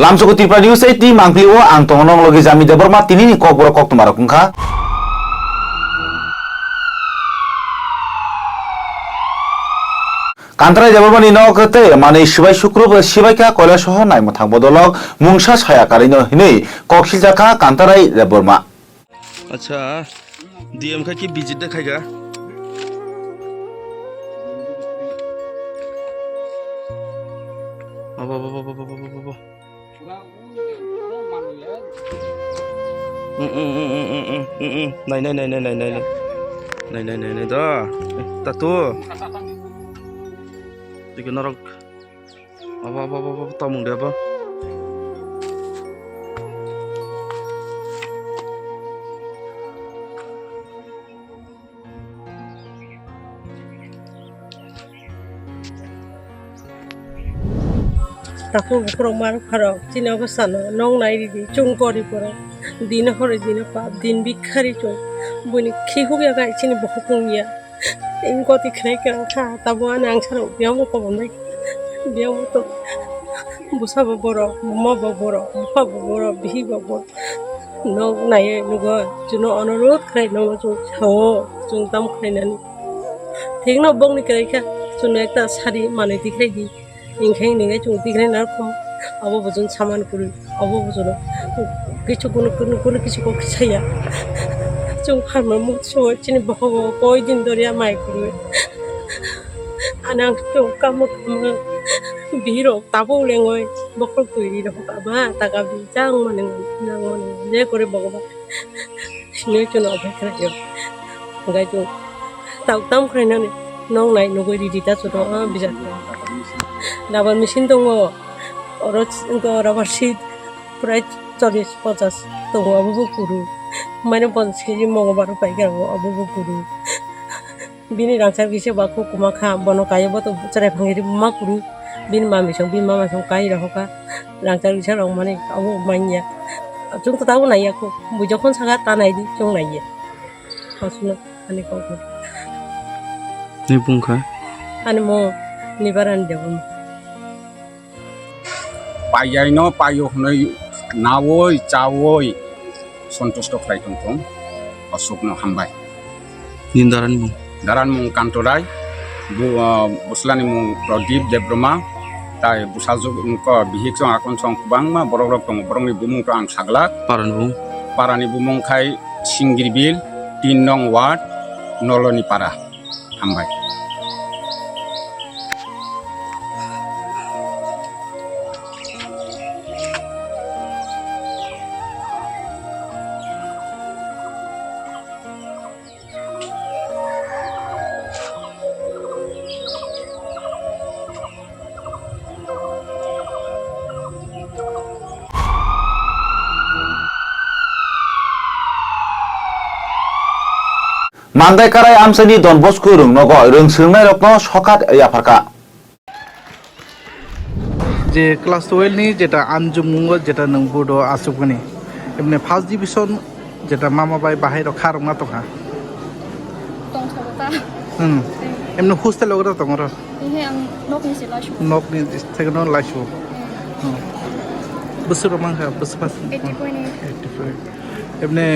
lamsoko tripura news ai tini mangpli o ang tongnong logi jami deborma tini ni kok borok kok tumaro kungkha কান্তারাই দেবরমানি নকতে মানে শিবাই শুক্র শিবাইকা কয়লা সহ নাইম থাকব দলক মুংসা ছায়া কারিন হিনে ককশিল জাকা কান্তারাই দেবরমা আচ্ছা ডিএম খা কি বিজিট দেখাইগা বাবা বাবা বাবা বাবা নাই নাই নাই নাই নাই নাই নাই নাই নাই নাই নাই da tato Tiga narok apa apa apa apa mar kharo china ko sano nong nai di di দিন হরে দিন পাপ, দিন ভিক্ষারি চল। বনি খেহুগিয়া গাইছিনি বহকুঙ্গিয়া ইং কতি খেয়ে কেন খা? তাবো আন আংসারও বেয়াম কমাই বেয়াম তো বুসাবো বড় মব বড় বুফাবো বড় বিহিব বড়। নগ নাইয়ে নগ, জুন অনুরোধ খাই নগ, জুন ছাও, জুন দাম খাইনানি ঠিক না বংনি কেরাইখা জুন একটা শাড়ি মানে দিখাই দি। ইংখাই নিগাই জুন দিখাই না রকম অবজন সামান করি অবজন কিছু কোনো কোনো কিছু করতে চাইয়া। চুং ফার্মার মুখ চিনি বহ কয়দিন ধরিয়া মাই করবে। আনা চুং কামো কামো বিহিরো তাবো লেঙয়, বকল তৈরি রহ কাবা বি যাং মানে যাং মানে যে করে ভগবান। সিনে চুন অপেক্ষা রাখিও গাই চুং তাও তাম খাইনানে নাই নগৈ চুন বিজাত মেশিন দङ রাবার সিট প্রায় ચોવીસ પચાસ તો હું અબુ કરું મને પંચ કેજી મોંઘવારો પાઈ હું અબુ કરું bini rangsar kise baku kuma kha bono kaya boto chare phangiri ma kuru bin ma mi song bin ma ma song kai raho ka rangsar kise rong mane abu manya chung to tabu nai aku bu jokhon saga ta nai di chung nai ye asuna ani ko ko ni pungkha ani mo नावै जावै सन्तुष्ट फ्राइथंथं अशोकनो हामबाय नि दारान मुं दारान मुं कान्तराय बुस्लानि मुं प्रदीप देब्रमा তাই বুসালজুক বিহিক সং আকন সং গোবাং মা বড় রক দङ বরংনি বুমুংखौ आं साग्ला पारानि बुं पारानि बुमुंखाय सिंगिरबिल 3 नं वार्ड नलनि पारा हामबाय 만달 까라의 암선이 돈 보스크 릉너거 이런 승나이 럭너 석학 야파카 যে ক্লাস টুয়েলভ নিয়ে যেটা আঞ্জু মঙ্গল যেটা নং বুডো আসুকনি এমনি ফার্স্ট ডিভিশন যেটা মামা বাই বাহির খার মা তোকা। হুম এমনি হুস্তে লগরা তোমার নক নি থেকে নন লাইছো মাংখা বসু এমনি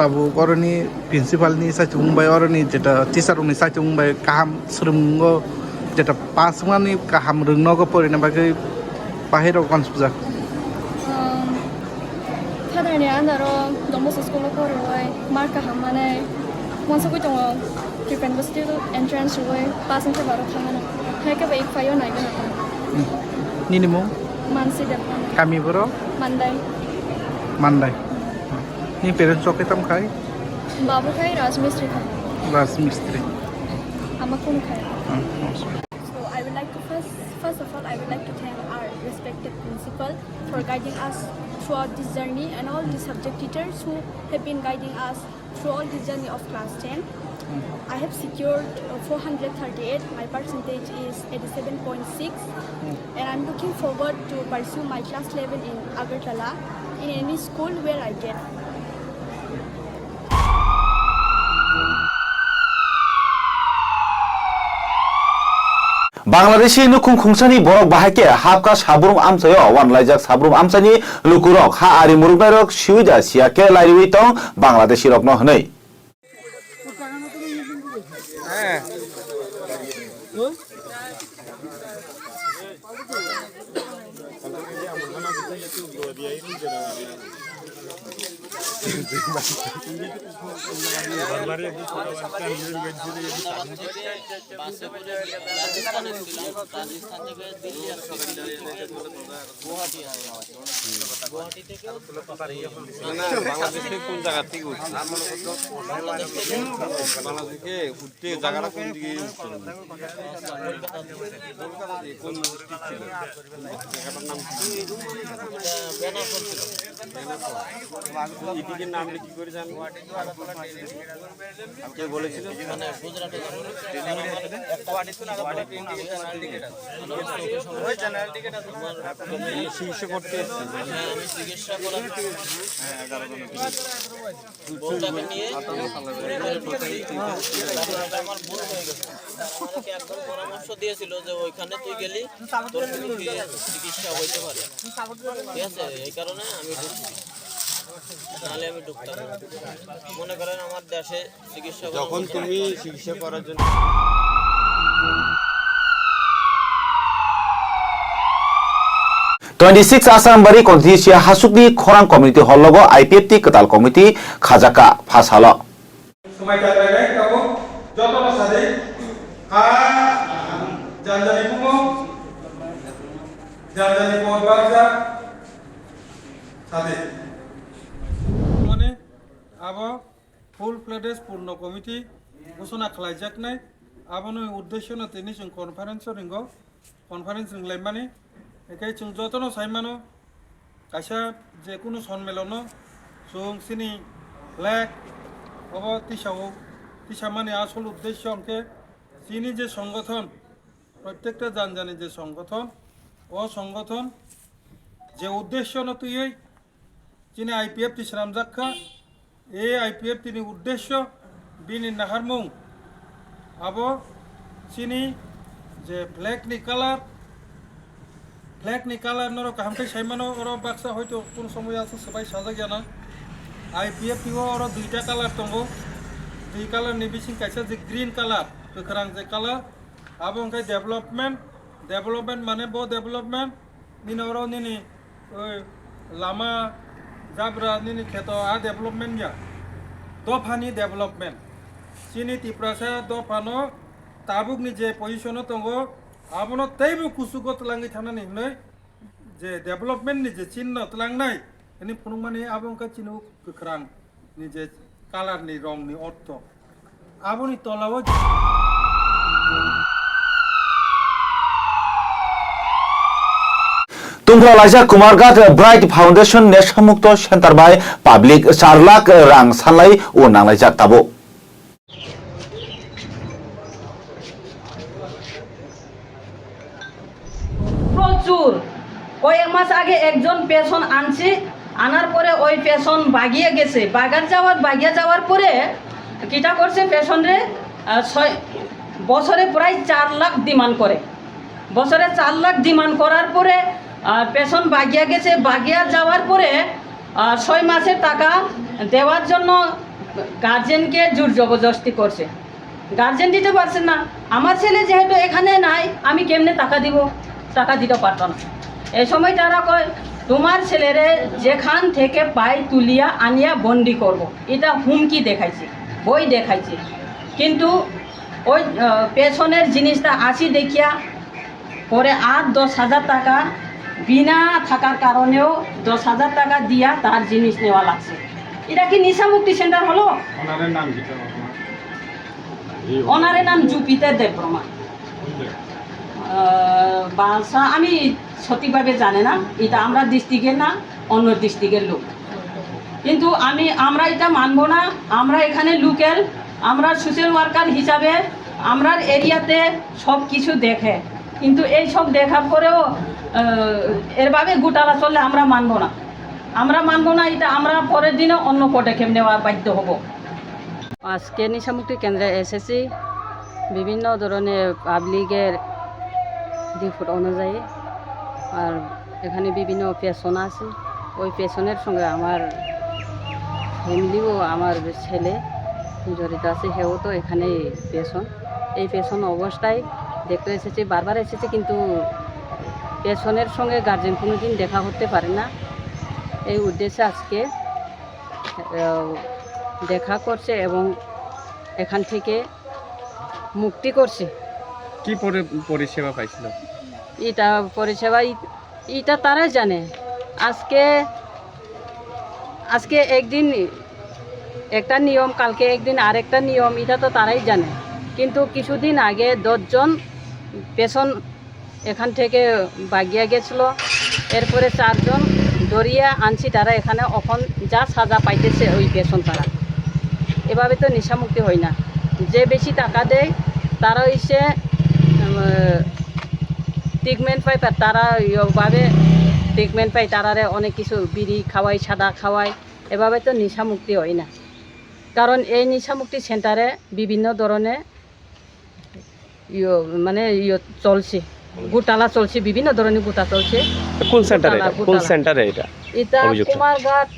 ताबुकरनि प्रिन्सिपालनि साइथुंबायरनि जेटा टिचारनि साइथुंबाय काहाम स्रोंग जेटा पास मानि काहाम रोंनगो परिना बागै बाहेराव गान पुजा थादानि आन्दारो दमस स्कुलाव फरायबाय मार्क काहाम माने मोनसे दङ प्रिपेन्डारसिटि एन्ट्रेन्स होबाय पास निफ्राय बाराव थाङो हायकेबा इफायाव नायगोन आं निनि मुं मानसि देबनानै गामिफोराव मान्दाय मान्दाय babu khai rajmistri kha রাজমিস্ত্রি amakun khai hmm So I would like to first, of all, I would like to thank our respected principal for guiding us throughout this journey and all the subject teachers who have been guiding us through all this journey of class 10. I have secured uh, 438. My percentage is 87.6 and I'm looking forward to pursue my class level in Agartala in any school where I get. Bangladeshi নুখুম খুংসানি বরক বাহাকে হাবকা সাবরুম আমসায় ওয়ান লাইজাক সাবরুম আমসানি লুকুরক হা আরি মুরুগনাইরক সিউজা সিয়াকে লাইরিউই তং বাংলাদেশি রকন হनै কোন জায়গা থেকে উঠছে বাংলাদেশে উঠতে নাম কি করে জানব? কে বলেছিল। চিকিৎসা করতে এসেছি। আমাকে একজন পরামর্শ দিয়েছিল যে ওইখানে তুই গেলি তোর চিকিৎসা হইতে পারে। ঠিক আছে এই কারণে আমি নাহলে আমি ঢুকতাম। মনে করেন আমার দেশে চিকিৎসা যখন। তুমি চিকিৎসা করার জন্য টুয়েন্টি সিক্স আসামবাড়ি কন্টিনিউসিয়া হাসুকনি খরাং কমিউনিটি হল লগো আইপিএফটি কতাল কমিটি খাজাকা ফাসাল আবার ফুল প্লেডেস পূর্ণ কমিটি ঘোষণা খালাইজাক নাই। আবনই উদ্দেশ্য না তিনি চুং কনফারেন্স রিঙ্গ কনফারেন্স রিংলাই মানে একাই চুং যতন সাইমানো, কাইসা যে কোনো সম্মেলন চুং সিনি লেক অব তিসাও। তিসা মানে আসল উদ্দেশ্য অঙ্কে চিনি যে সংগঠন, প্রত্যেকটা জানজানি যে সংগঠন ও সংগঠন যে উদ্দেশ্য না তুই চিনি আইপিএফ তিসরাম জাক্ষা এ আইপিএফ তিনি উদ্দেশ্য বিনি নাহারমুং আবো চিনি যে ব্ল্যাক নি কালার, ব্ল্যাক নি কালার নরক হামতে সাইমানো ওর বাক্সা হয়তো কোন সময় আছে, সবাই সাজা গেনা আইপিএফ নিও ওর দুইটা কালার দঙ্গ দুই কালার নিবিসিং কাছে যে গ্রিন কালার गोख्रां जे कालार आबो ओंखाय डेभलपमेन्ट डेभलपमेन्ट माने ब डेभलपमेन्ट निनावराव निनि लामा જાબરાની ખેતો આ ડેવલપમેન્ટ ગયા દફાની ડેવલપમેન્ટ ચીની તિપ્રાસા દફાનો તાબુકની જે પોઝિશનો તંગો આપણો તૈબ કુસુકો તલાંગી થાના nai જે ડેવલપમેન્ટની જે ચિહ્ન તલાંગનાય એની ફણુમાની આપણકા ચીનુ કકરાંગની જે કાલારની રંગની અર્થ આપણી તલાવ তুমরা লাইজা কুমারগাত ব্রাইট ফাউন্ডেশন নেশামুক্ত সেন্টার বাই পাবলিক চার লাখ রাং সানলাই ও নাংলাইজাক তাবো। প্রচুর। কয়েক মাস আগে একজন পেশন আনার পরে ওই পেশন বাগিয়ে গেছে। বাগার যাওয়ার, বাগিয়ে যাওয়ার পরে কিটা করছে পেশনরে ছয়, বছরে প্রায় চার লাখ ডিমান্ড করে। বছরে চার লাখ ডিমান্ড করার পরে পেশন বাগিয়া গেছে। বাগিয়া যাওয়ার পরে ছয় মাসের টাকা দেওয়ার জন্য গার্জেনকে জোর জবরদস্তি করছে। গার্জেন দিতে পারছে না। আমার ছেলে যেহেতু এখানে নাই, আমি কেমনে টাকা দিব? টাকা দিতে পারত না। এই সময় তারা কয়, তোমার ছেলেরে যেখান থেকে পাই তুলিয়া আনিয়া বন্দি করব। এটা হুমকি দেখাইছে বই দেখাইছে। কিন্তু ওই পেছনের জিনিসটা আসি দেখিয়া পরে আট, দশ হাজার টাকা বিনা থাকার কারণেও দশ হাজার টাকা দিয়া তার জিনিস নেওয়া লাগছে। এটা কি নিশামুক্তি সেন্টার হলো? ওনারের নাম নাম জুপিটার বাসা আমি সঠিকভাবে জানে না এটা আমরা ডিস্ট্রিক্টের না অন্য ডিস্ট্রিক্টের লোক। কিন্তু আমি আমরা এটা মানবো না আমরা এখানে লোকেল আমরা সোশ্যাল ওয়ার্কার হিসাবে আমরা এরিয়াতে সব কিছু দেখে। কিন্তু এই সব দেখার পরেও এরভাবে গোটালা চললে আমরা মানবো না। আমরা মানবো না, এটা আমরা পরের দিনে অন্য পদক্ষেপ নেওয়া বাধ্য হব। আজকে নিশামুক্তি কেন্দ্রে এসেছি। বিভিন্ন ধরনের পাবলিকের রিপোর্ট অনুযায়ী। আর এখানে বিভিন্ন পেশন আছে। ওই পেশনের সঙ্গে আমার ফ্যামিলিও আমার ছেলে জড়িত আছে, সেও তো এখানে পেশন এই পেশন অবস্থায় দেখতে এসেছি, বারবার এসেছে, কিন্তু পেশনের সঙ্গে গার্জেন কোনো দিন দেখা করতে পারে না। এই উদ্দেশ্যে আজকে দেখা করছে এবং এখান থেকে মুক্তি করছে। কি পরি- পরিষেবা পাইছিল? এটা পরিষেবা এটা তারা জানে। আজকে আজকে একদিন একটা নিয়ম কালকে একদিন আরেকটা নিয়ম এটা তো তারাই জানে। কিন্তু কিছুদিন আগে দশজন পেছন এখান থেকে বাগিয়া গেছিল। এরপরে চারজন দরিয়া আনছি, তারা এখানে এখন যা সাজা পাইতেছে ওই পেছন তারা এভাবে তো নেশামুক্তি হয় না। যে বেশি টাকা দেয়, তারা হইছে ট্রিটমেন্ট পায়, তারা ইয়ভাবে ট্রিটমেন্ট পায়, তারারে অনেক কিছু বিড়ি খাওয়াই সাদা খাওয়াই এভাবে তো নেশামুক্তি হয় না। কারণ এই নেশামুক্তি সেন্টারে বিভিন্ন ধরনের ইয় মানে ইয় চলছে। গোটালা চলছে বিভিন্ন ধরনের গোটা চলছে। কোন সেন্টারে এটা? কোন সেন্টারে এটা? এটা? কুমারঘাট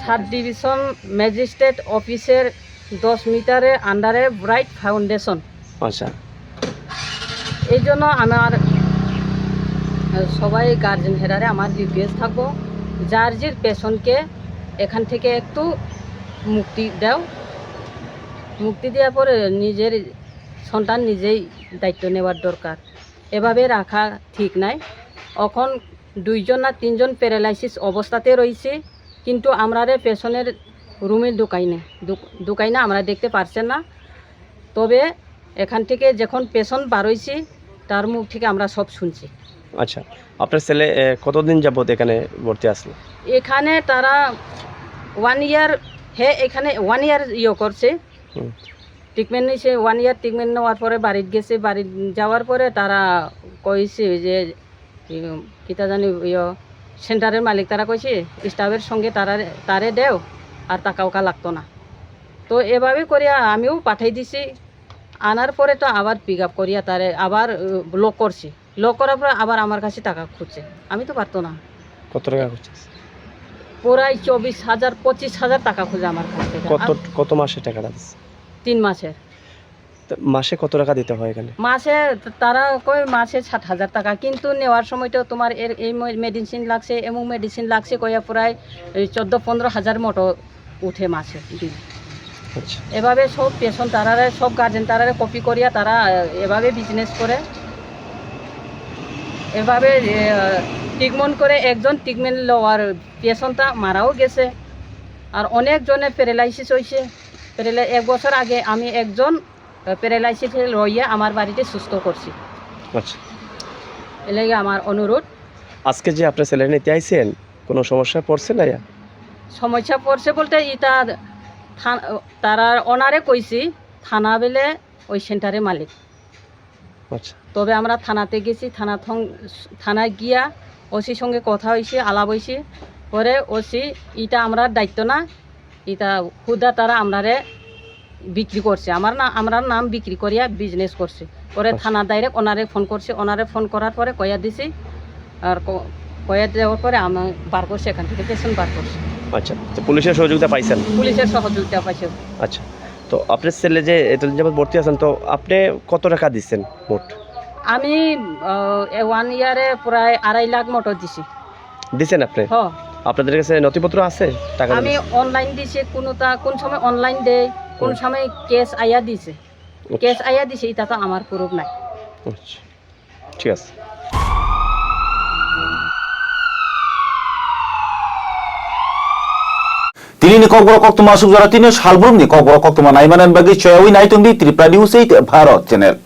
সাব ডিভিশন ম্যাজিস্ট্রেট অফিসের দশ মিটারের আন্ডারে ব্রাইট ফাউন্ডেশন আচ্ছা। এই জন্য আমার সবাই গার্জেন হেরারে আমার রিকোয়েস্ট থাকব যার যে পেশেন্টকে এখান থেকে একটু মুক্তি দাও। মুক্তি দেওয়ার পরে নিজের সন্তান নিজেই দায়িত্ব নেওয়ার দরকার। এভাবে রাখা ঠিক নাই। এখন দুইজন না তিনজন প্যারালাইসিস অবস্থাতে রয়েছে কিন্তু আমরা পেছনের রুমে ঢুকাই না ঢুকাই না আমরা দেখতে পারছেন না। তবে এখান থেকে যখন পেশেন্ট বারোইছি তার মুখ থেকে আমরা সব শুনছি। আচ্ছা আপনার ছেলে কতদিন যাবত এখানে ভর্তি আসলো এখানে তারা ওয়ান ইয়ার হে এখানে ওয়ান ইয়ার ইয়ে করছে। ট্রিটমেন্ট নিয়েছে ওয়ান ইয়ার ট্রিটমেন্ট নেওয়ার পরে বাড়িতে গেছে বাড়ি যাওয়ার পরে তারা কইছে যে কিতা জানি ইয়ে সেন্টারের মালিক তারা কইছে স্টাফের সঙ্গে তারা তারে দেও আর টাকা ওকা লাগতো না। তো এভাবে করিয়া আমিও পাঠাই দিছি। আনার পরে তো আবার পিক আপ করিয়া তারে আবার লক করছি। লক করার পরে আবার আমার কাছে টাকা খুঁজছে। আমি তো পারতো না। কত টাকা করছিস প্রায় চব্বিশ হাজার পঁচিশ হাজার টাকা খুঁজে আমার কাছ থেকে। কত কত মাসে টাকাটা তিন মাসের। তো মাসে কত টাকা দিতে হয় এখানে? মাসে তারা কয় মাসে ষাট হাজার টাকা। কিন্তু নেওয়ার সময় তো তোমার এর এই মেডিসিন লাগছে এমন মেডিসিন লাগছে কয়া প্রায় চোদ্দ পনেরো হাজার মতো উঠে মাসে বিল আচ্ছা। এভাবে সব পেশেন্ট তারারে সব গার্জেন তারারে কপি করিয়া তারা এভাবে বিজনেস করে। এভাবে ট্রিটমেন্ট করে একজন ট্রিটমেন্ট লওয়ার পেশেন্টটা মারাও গেছে। আর অনেকজনে প্যারালাইসিস হয়েছে প্যারালাই এক বছর আগে আমি একজন প্যারালাইসিস রইয়া আমার বাড়িতে সুস্থ করছি। আচ্ছা। এলাকা আমার অনুরোধ। আজকে যে আপনার ছেলে নিতে আইছেন কোনো সমস্যা পড়ছে না সমস্যা পড়ছে বলতে ইটা তারা অনারে কইছি থানা বেলে ওই সেন্টারে মালিক। আচ্ছা। তবে আমরা থানাতে গেছি থানা থানায় গিয়া ওসির সঙ্গে কথা হয়েছে আলাপ হয়েছে পরে ওসি ইটা আমরা দায়িত্ব না ইটা হুদা তারা আমরারে বিক্রি করছে। আমার না আমরা নাম বিক্রি করিয়া বিজনেস করছে। পরে আচ্ছা। থানা ডাইরেক্ট ওনারে ফোন করছে। ওনারে ফোন করার পরে কয়া দিছি আর কয়া দেওয়ার পরে আমি বার করছি এখান থেকে পেশেন্ট বার করছি। আচ্ছা তো পুলিশের সহযোগিতা পাইছেন? পুলিশের সহযোগিতা পাইছে। আচ্ছা তো আপনার ছেলে যে এতদিন যাবত ভর্তি আছেন তো আপনি কত টাকা দিচ্ছেন মোট? আমি ওয়ান ইয়ারে প্রায় আড়াই লাখ মতো দিছি। দিছেন আপনি? হ আপনাদের কাছে নথিপত্র আছে? টাকা আমি অনলাইন দিছে কোনটা কোন সময় অনলাইন দে কোন সময় কেস আয়া দিছে। আচ্ছা। কেস আয়া দিছে এটা তো আমার প্রুফ নাই। আচ্ছা। ঠিক আছে। তিনি কক বড় কক্তমা সুখ জরা তিনি সালবুরম নি কক বড় কক্তমা নাইমানান নাই তুমি Tripura news eight Bharat channel.